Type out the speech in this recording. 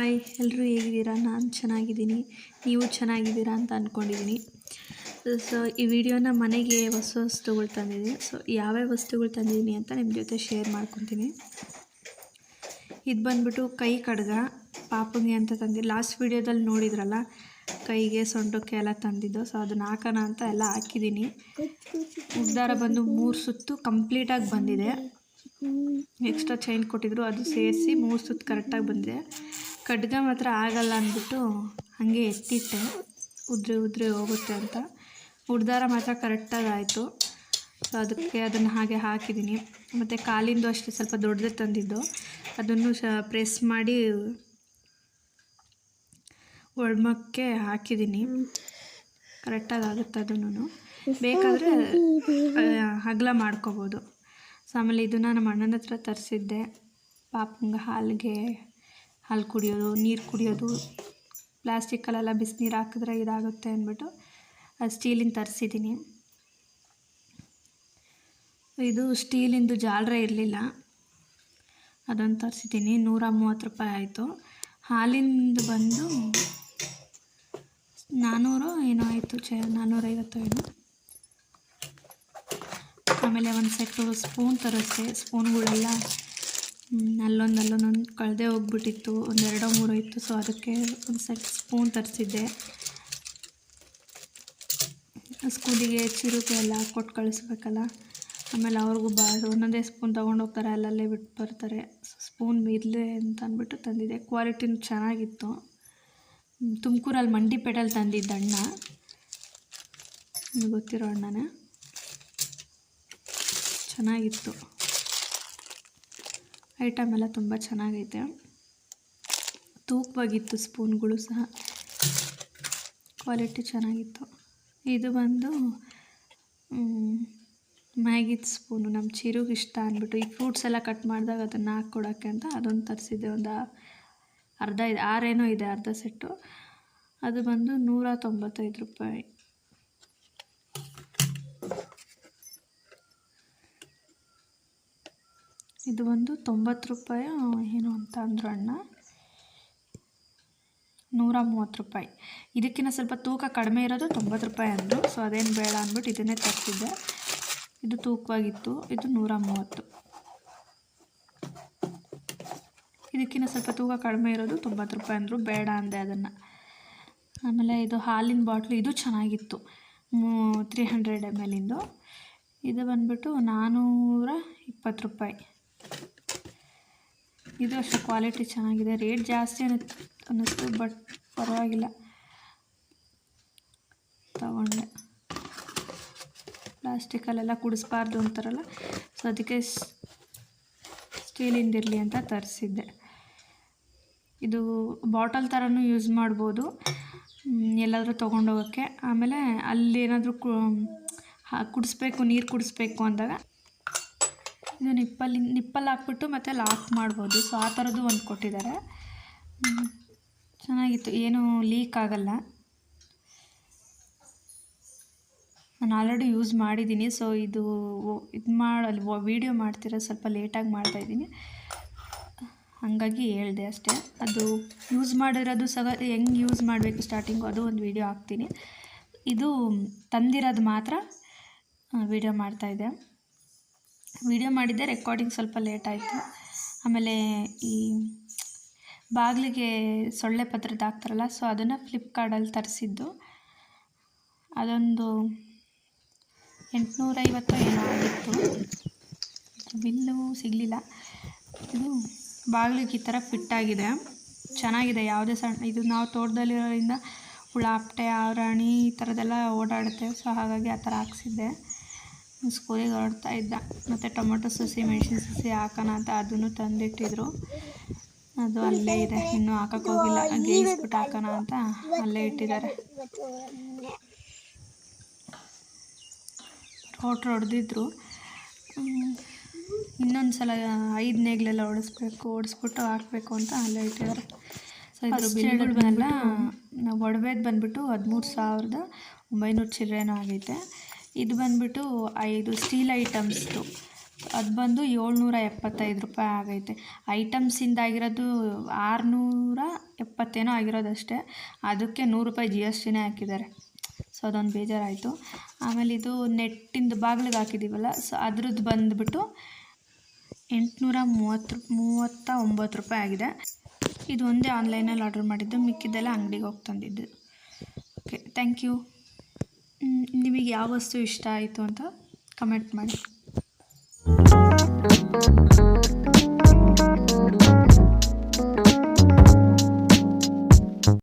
Hi ಎಲ್ಲರೂ ಹೇಗಿದ್ದೀರಾ? ನಾನು ಚೆನ್ನಾಗಿದ್ದೀನಿ. ನೀವು ಚೆನ್ನಾಗಿದ್ದೀರಾ ಅಂತ ಅಂದ್ಕೊಂಡಿದ್ದೀನಿ ಸೊ ಈ ವಿಡಿಯೋನ ಮನೆಗೆ ಹೊಸ ವಸ್ತುಗಳು ತಂದಿದ್ದೀನಿ. ಸೊ ಯಾವ್ಯಾವ ವಸ್ತುಗಳು ತಂದಿದ್ದೀನಿ ಅಂತ ನಿಮ್ಮ ಜೊತೆ ಶೇರ್ ಮಾಡ್ಕೊತೀನಿ. ಇದು ಬಂದ್ಬಿಟ್ಟು ಕೈ ಕಡ್ಗ, ಪಾಪಂಗೆ ಅಂತ ತಂದಿ ಲಾಸ್ಟ್ ವಿಡಿಯೋದಲ್ಲಿ ನೋಡಿದ್ರಲ್ಲ, ಕೈಗೆ ಸೊಂಟಕ್ಕೆ ಎಲ್ಲ ತಂದಿದ್ದು. ಸೊ ಅದನ್ನ ಹಾಕೋಣ ಅಂತ ಎಲ್ಲ ಹಾಕಿದ್ದೀನಿ. ಉದ್ದಾರ ಬಂದು ಮೂರು ಸುತ್ತು ಕಂಪ್ಲೀಟಾಗಿ ಬಂದಿದೆ. ಎಕ್ಸ್ಟ್ರಾ ಚೈನ್ ಕೊಟ್ಟಿದ್ರು, ಅದು ಸೇರಿಸಿ ಮೂರು ಸುತ್ತು ಕರೆಕ್ಟಾಗಿ ಬಂದಿದೆ. ಖಡ್ಗ ಮಾತ್ರ ಆಗಲ್ಲ ಅಂದ್ಬಿಟ್ಟು ಹಾಗೆ ಎತ್ತಿಟ್ಟೆ. ಉದ್ರೆ ಉದ್ರೆ ಹೋಗುತ್ತೆ ಅಂತ. ಉಡ್ದಾರ ಮಾತ್ರ ಕರೆಕ್ಟಾಗಿ ಆಯಿತು. ಸೊ ಅದಕ್ಕೆ ಅದನ್ನು ಹಾಗೆ ಹಾಕಿದ್ದೀನಿ. ಮತ್ತು ಕಾಲಿಂದು ಅಷ್ಟೇ ಸ್ವಲ್ಪ ದೊಡ್ಡದೇ ತಂದಿದ್ದು. ಅದನ್ನು ಶ ಪ್ರೆಸ್ ಮಾಡಿ ಒಳಮಕ್ಕೆ ಹಾಕಿದ್ದೀನಿ. ಕರೆಕ್ಟಾಗಿ ಆಗುತ್ತೆ ಅದನ್ನು. ಬೇಕಾದರೆ ಹಗ್ಲ ಮಾಡ್ಕೋಬೋದು. ಸೊ ಆಮೇಲೆ ಇದನ್ನು ನಮ್ಮ ಅಣ್ಣನ ಹತ್ರ ತರಿಸಿದ್ದೆ. ಪಾಪಂಗೆ ಹಾಲಿಗೆ, ಹಾಲು ಕುಡಿಯೋದು, ನೀರು ಕುಡಿಯೋದು ಪ್ಲಾಸ್ಟಿಕ್ಕಲ್ಲೆಲ್ಲ ಬಿಸಿನೀರು ಹಾಕಿದ್ರೆ ಇದಾಗುತ್ತೆ ಅಂದ್ಬಿಟ್ಟು ಅದು ಸ್ಟೀಲಿಂದ ತರಿಸಿದ್ದೀನಿ ಇದು ಸ್ಟೀಲಿಂದು ಜಾಲ್ರೆ ಇರಲಿಲ್ಲ. ಅದನ್ನು ತರಿಸಿದ್ದೀನಿ ನೂರ ಮೂವತ್ತು ರೂಪಾಯಿ ಆಯಿತು. ಹಾಲಿಂದು ಬಂದು ನಾನ್ನೂರು ಏನೋ ಆಯಿತು, ಚ ನಾನ್ನೂರೈವತ್ತು ಏನೋ. ಆಮೇಲೆ ಒಂದು ಸೆಟ್ಟು ಸ್ಪೂನ್ ತರಿಸ್ದೆ ಸ್ಪೂನ್ಗಳೆಲ್ಲ ಅಲ್ಲೊಂದು ಅಲ್ಲೊಂದೊಂದು ಕಳೆದೇ ಹೋಗ್ಬಿಟ್ಟಿತ್ತು. ಒಂದು ಎರಡೋ ಮೂರೋ ಇತ್ತು. ಸೊ ಅದಕ್ಕೆ ಒಂದು ಸೆಟ್ ಸ್ಪೂನ್ ತರಿಸಿದ್ದೆ. ಸ್ಕೂಲಿಗೆ ಚಿರುಕೆ ಎಲ್ಲ ಕೊಟ್ಟು ಕಳಿಸ್ಬೇಕಲ್ಲ. ಆಮೇಲೆ ಅವ್ರಿಗೂ ಬಾ ಒಂದೊಂದೇ ಸ್ಪೂನ್ ತೊಗೊಂಡು ಹೋಗ್ತಾರೆ. ಅಲ್ಲಲ್ಲೇ ಬಿಟ್ಟು ಬರ್ತಾರೆ. ಸ್ಪೂನ್ ಇರಲಿ ಅಂತ ಅಂದ್ಬಿಟ್ಟು ತಂದಿದ್ದೆ. ಕ್ವಾಲಿಟಿನೂ ಚೆನ್ನಾಗಿತ್ತು. ತುಮಕೂರಲ್ಲಿ ಮಂಡಿಪೇಟೆಯಲ್ಲಿ ತಂದಿದ್ದ ಅಣ್ಣ. ಗೊತ್ತಿರೋ ಅಣ್ಣನೇ? ಚೆನ್ನಾಗಿತ್ತು. ಐಟಮ್ ಎಲ್ಲ ತುಂಬ ಚೆನ್ನಾಗೈತೆ. ತೂಕವಾಗಿತ್ತು ಸ್ಪೂನ್ಗಳು ಸಹ. ಕ್ವಾಲಿಟಿ ಚೆನ್ನಾಗಿತ್ತು. ಇದು ಬಂದು ಮ್ಯಾಗಿದ ಸ್ಪೂನು ನಮ್ಮ ಚಿರುಗೆ ಇಷ್ಟ ಅಂದ್ಬಿಟ್ಟು ಈ ಫ್ರೂಟ್ಸ್ ಎಲ್ಲ ಕಟ್ ಮಾಡಿದಾಗ ಅದನ್ನು ಹಾಕ್ಕೊಡೋಕ್ಕೆ ಅಂತ ಅದೊಂದು ತರಿಸಿದ್ದೆ. ಒಂದು ಅರ್ಧ ಇದೆ, ಆರೇನೋ ಇದೆ ಅರ್ಧ ಸೆಟ್ಟು ಅದು ಬಂದು ನೂರ ತೊಂಬತ್ತೈದು ರೂಪಾಯಿ. ಇದು ಒಂದು ತೊಂಬತ್ತು ರೂಪಾಯಿ ಏನು ಅಂತ ಅಂದರು ಅಣ್ಣ. ನೂರ ಮೂವತ್ತು ರೂಪಾಯಿ. ಇದಕ್ಕಿಂತ ಸ್ವಲ್ಪ ತೂಕ ಕಡಿಮೆ ಇರೋದು ತೊಂಬತ್ತು ರೂಪಾಯಿ ಅಂದರು. ಸೊ ಅದೇನು ಬೇಡ ಅಂದ್ಬಿಟ್ಟು ಇದನ್ನೇ ತರಿಸಿದ್ದೆ ಇದು ತೂಕವಾಗಿತ್ತು, ಇದು ನೂರ ಮೂವತ್ತು. ಇದಕ್ಕಿಂತ ಸ್ವಲ್ಪ ತೂಕ ಕಡಿಮೆ ಇರೋದು ತೊಂಬತ್ತು ರೂಪಾಯಿ ಅಂದರು. ಬೇಡ ಅಂದೆ ಅದನ್ನು. ಆಮೇಲೆ ಇದು ಹಾಲಿನ ಬಾಟ್ಲು, ಇದು ಚೆನ್ನಾಗಿತ್ತು. ತ್ರೀ ಹಂಡ್ರೆಡ್ ಎಂ ಎಲಿಂದು ಇದು. ಬಂದ್ಬಿಟ್ಟು ನಾನ್ನೂರ ಇಪ್ಪತ್ತು ರೂಪಾಯಿ. ಇದು ಅಷ್ಟು ಕ್ವಾಲಿಟಿ ಚೆನ್ನಾಗಿದೆ. ರೇಟ್ ಜಾಸ್ತಿ ಅನ್ನಿಸ್ತು ಅನ್ನಿಸ್ತು ಬಟ್ ಪರವಾಗಿಲ್ಲ. ತಗೊಂಡೆ. ಪ್ಲಾಸ್ಟಿಕಲ್ಲೆಲ್ಲ ಕುಡಿಸ್ಬಾರ್ದು ಅಂತಾರಲ್ಲ ಸೊ ಅದಕ್ಕೆ ಸ್ಟೀಲಿಂದಿರಲಿ ಅಂತ ತರಿಸಿದ್ದೆ. ಇದು ಬಾಟಲ್ ಥರನೂ ಯೂಸ್ ಮಾಡ್ಬೋದು. ಎಲ್ಲಾದರೂ ತೊಗೊಂಡೋಗೋಕ್ಕೆ ಆಮೇಲೆ ಅಲ್ಲಿ ಹಾ- ಕುಡಿಸ್ಬೇಕು, ನೀರು ಕುಡಿಸ್ಬೇಕು ಅಂದಾಗ ಇದು ನಿಪ್ಪಲ್ಲಿ ನಿಪ್ಪಲ್ಲಿ ಹಾಕ್ಬಿಟ್ಟು ಮತ್ತೆ ಲಾಕ್ ಮಾಡ್ಬೋದು. ಸೊ ಆ ಥರದ್ದು ಒಂದು ಕೊಟ್ಟಿದ್ದಾರೆ. ಚೆನ್ನಾಗಿತ್ತು. ಏನು ಲೀಕ್ ಆಗಲ್ಲ. ನಾನು ಆಲ್ರೆಡಿ ಯೂಸ್ ಮಾಡಿದ್ದೀನಿ. ಸೊ ಇದು ಇದು ಮಾಡಲ್ಲಿ ವೀಡಿಯೋ ಮಾಡ್ತಿರೋ ಸ್ವಲ್ಪ ಲೇಟಾಗಿ ಮಾಡ್ತಾಯಿದ್ದೀನಿ ಹಾಗಾಗಿ ಹೇಳಿದೆ ಅಷ್ಟೇ. ಅದು ಯೂಸ್ ಮಾಡಿರೋದು ಸಗ ಹೆಂಗೆ ಯೂಸ್ ಮಾಡಬೇಕು ಸ್ಟಾರ್ಟಿಂಗು ಅದು ಒಂದು ವೀಡಿಯೋ ಹಾಕ್ತೀನಿ. ಇದು ತಂದಿರೋದು ಮಾತ್ರ ವೀಡಿಯೋ ಮಾಡ್ತಾಯಿದ್ದೆ ವೀಡಿಯೋ ಮಾಡಿದ್ದೆ ರೆಕಾರ್ಡಿಂಗ್ ಸ್ವಲ್ಪ ಲೇಟ್ ಆಯಿತು. ಆಮೇಲೆ ಈ ಬಾಗಿಲಿಗೆ ಸೊಳ್ಳೆ ಪತ್ರದ ಹಾಕ್ತಾರಲ್ಲ ಸೊ ಅದನ್ನು ಫ್ಲಿಪ್ಕಾರ್ಟಲ್ಲಿ ತರಿಸಿದ್ದು. ಅದೊಂದು ಎಂಟುನೂರೈವತ್ತು ಏನೋ ಆಗಿತ್ತು. ಬಿಲ್ಲು ಸಿಗಲಿಲ್ಲ. ಇದು ಬಾಗಿಲಿಗೆ ಈ ಥರ ಫಿಟ್ ಆಗಿದೆ. ಚೆನ್ನಾಗಿದೆ, ಯಾವುದೇ ಸಣ್ಣ ಇದು ನಾವು ತೋಟದಲ್ಲಿರೋದ್ರಿಂದ ಹುಳ ಅಪ್ಪಟೆ ಆವರಾಣಿ ಈ ಥರದ್ದೆಲ್ಲ ಓಡಾಡುತ್ತೆ ಸೊ ಹಾಗಾಗಿ ಆ ಥರ ಹಾಕ್ಸಿದ್ದೆ. ಸ್ಕೂಲಿಗೆ ಹೊರಡ್ತಾ ಇದ್ದ. ಮತ್ತು ಟೊಮೊಟೊ ಸಸಿ ಮೆಣಸಿನ ಸಸಿ ಹಾಕೋಣ ಅಂತ ಅದನ್ನು ತಂದಿಟ್ಟಿದ್ರು. ಅದು ಅಲ್ಲೇ ಇದೆ. ಇನ್ನೂ ಹಾಕಕ್ಕೆ ಹೋಗಿಲ್ಲ. ಗೇಯಿಸ್ಬಿಟ್ಟು ಹಾಕೋಣ ಅಂತ ಅಲ್ಲೇ ಇಟ್ಟಿದ್ದಾರೆ. ರೋಟ್ರ್ ಹೊಡೆದಿದ್ರು. ಇನ್ನೊಂದು ಸಲ ಐದು ನೇಗ್ಲೆಲ್ಲ ಓಡಿಸ್ಬೇಕು ಓಡಿಸ್ಬಿಟ್ಟು ಹಾಕಬೇಕು ಅಂತ ಅಲ್ಲೇ ಇಟ್ಟಿದ್ದಾರೆ. ಸೊ ಇದ್ರ ಬಿಲ್ಗಳು ನಾವು ಒಡವೆದು ಬಂದ್ಬಿಟ್ಟು ಹದಿಮೂರು ಸಾವಿರದ ಒಂಬೈನೂರು ಚಿಲ್ಲರೆನೂ ಆಗೈತೆ. ಇದು ಬಂದುಬಿಟ್ಟು ಐದು ಸ್ಟೀಲ್ ಐಟಮ್ಸ್ದು ಅದು ಬಂದು ಏಳ್ನೂರ ಎಪ್ಪತ್ತೈದು ರೂಪಾಯಿ ಆಗೈತೆ. ಐಟಮ್ಸಿಂದ ಆಗಿರೋದು ಆರುನೂರ ಎಪ್ಪತ್ತೇನೋ ಆಗಿರೋದಷ್ಟೇ. ಅದಕ್ಕೆ ನೂರು ರೂಪಾಯಿ ಜಿ ಎಸ್ ಟಿನೇ ಹಾಕಿದ್ದಾರೆ. ಸೊ ಅದೊಂದು ಬೇಜಾರಾಯಿತು. ಆಮೇಲೆ ಇದು ನೆಟ್ಟಿಂದು ಬಾಗಿಲಿಗೆ ಹಾಕಿದ್ದೀವಲ್ಲ ಸೊ ಅದ್ರದ್ದು ಬಂದುಬಿಟ್ಟು ಎಂಟುನೂರ ಮೂವತ್ತು, ಮೂವತ್ತ ಒಂಬತ್ತು ರೂಪಾಯಿ ಆಗಿದೆ. ಇದು ಒಂದೇ ಆನ್ಲೈನಲ್ಲಿ ಆರ್ಡ್ರ್ ಮಾಡಿದ್ದು, ಮಿಕ್ಕಿದ್ದೆಲ್ಲ ಅಂಗಡಿಗೆ ಹೋಗಿ ತಂದಿದ್ದು. ಓಕೆ ಥ್ಯಾಂಕ್ ಯು ನಿಮಗೆ ಯಾವ ವಸ್ತು ಇಷ್ಟ ಆಯಿತು ಅಂತ ಕಮೆಂಟ್ ಮಾಡಿ.